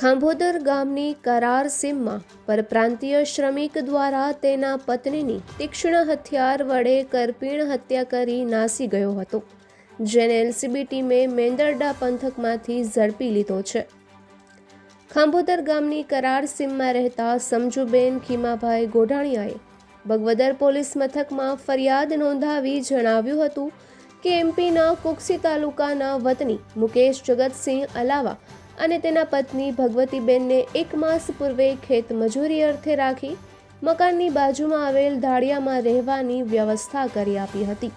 ખાંભોદર ગામની કરાર સીમમાં પરપ્રાંતીય શ્રમિક દ્વારા તેના પત્નીની તીક્ષ્ણ હથિયાર વડે કરપીણ હત્યા કરી નાસી ગયો હતો, જેને એલસીબી ટીમે મેંદરડા પંથકમાંથી ઝડપી લીધો છે. ખાંભોદર ગામની કરાર સીમમાં રહેતા સમજુબેન ખીમાભાઈ ગોઢાણીયાએ બગવદર પોલીસ મથકમાં ફરિયાદ નોંધાવી જણાવ્યું હતું કે એમપીના કુક્ષી તાલુકાના વતની મુકેશ જગતસિંહ અલાવા અને તેના પત્ની ભગવતીબેનને એક માસ પૂર્વે ખેત મજૂરી અર્થે રાખી મકાનની બાજુમાં આવેલ ધાડિયામાં રહેવાની વ્યવસ્થા કરી આપી હતી.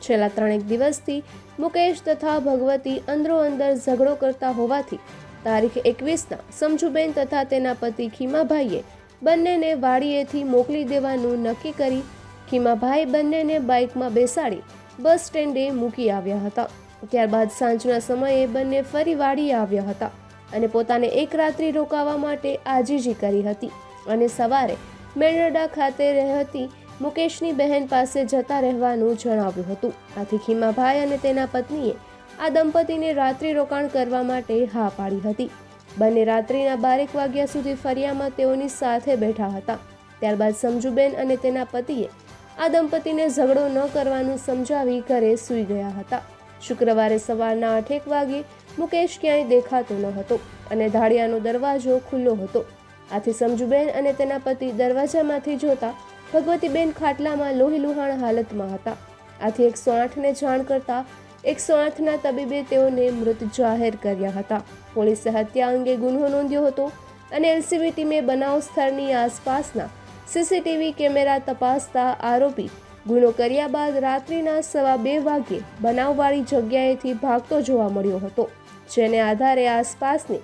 છેલ્લા ત્રણેક દિવસથી મુકેશ તથા ભગવતી અંદરો અંદર ઝઘડો કરતા હોવાથી તારીખ એકવીસના સમજુબેન તથા તેના પતિ ખીમાભાઈએ બંનેને વાડીએથી મોકલી દેવાનું નક્કી કરી ખીમાભાઈ બંનેને બાઇકમાં બેસાડી બસ સ્ટેન્ડે મૂકી આવ્યા હતા. ત્યારબાદ સાંજના સમયે બંને ફરી વાડીએ આવ્યા હતા. અને પોતાને એક રાત્રિ રોકાવા માટે આજીજી કરી હતી. અને સવારે મેનરડા ખાતે રહેતી મુકેશની બહેન પાસે જતા રહેવાનું જણાવ્યું હતું. આથી ખીમાભાઈ અને તેના પત્નીએ આ દંપતીને રાત્રિ રોકાણ કરવા માટે હા પાડી હતી. બંને રાત્રિના બારેક વાગ્યા સુધી ફરિયામાં તેઓની સાથે બેઠા હતા. ત્યારબાદ સમજુબેન અને તેના પતિએ આ દંપતીને ઝઘડો ન કરવાનું સમજાવી ઘરે સૂઈ ગયા હતા. શુક્રવારે સવારના આઠેક વાગે મુકેશ ક્યાંય દેખાતો ન હતો અને ધાડિયાનો દરવાજો ખુલ્લો હતો. આથી સમજુબેન અને તેના પતિ દરવાજામાંથી જોતા ભગવતીબેન ખાટલામાં લોહીલુહાણ હાલતમાં હતા. આથી એકસો આઠને જાણ કરતા એકસો આઠના તબીબે તેઓને મૃત જાહેર કર્યા હતા. પોલીસે હત્યા અંગે ગુન્હો નોંધ્યો હતો અને એલસીબી ટીમે બનાવ સ્થળની આસપાસના સીસીટીવી કેમેરા તપાસતા આરોપી ગુનો કર્યા બાદ રાત્રિના સવા બે વાગ્યે બનાવવાળી જગ્યાએથી ભાગતો જોવા મળ્યો હતો, જેને આધારે આસપાસની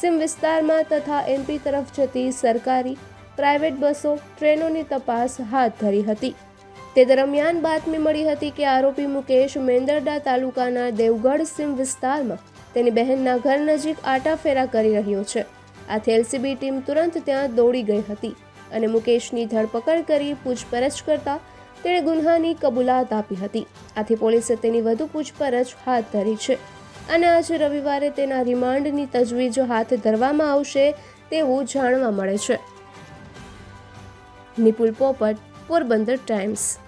સિમ વિસ્તારમાં તથા એમપી તરફ જતી સરકારી, પ્રાઇવેટ બસો, ટ્રેનોની તપાસ હાથ ધરી હતી. તે દરમિયાન બાતમી મળી હતી કે આરોપી મુકેશ મેંદરડા તાલુકાના દેવગઢ સિમ વિસ્તારમાં તેની બહેનના ઘર નજીક આટાફેરા કરી રહ્યો છે. આથી એલસીબી ટીમ તુરંત ત્યાં દોડી ગઈ હતી અને મુકેશની ધરપકડ કરી પૂછપરછ કરતા તેણે ગુન્હાની કબૂલાત આપી હતી. આથી પોલીસે તેની વધુ પૂછપરછ હાથ ધરી છે. અને આજે રવિવારે તેના રિમાન્ડની તજવીજ હાથ ધરવામાં આવશે તેવું જાણવા મળે છે. નિપુલ પોપટ, પોરબંદર ટાઈમ્સ.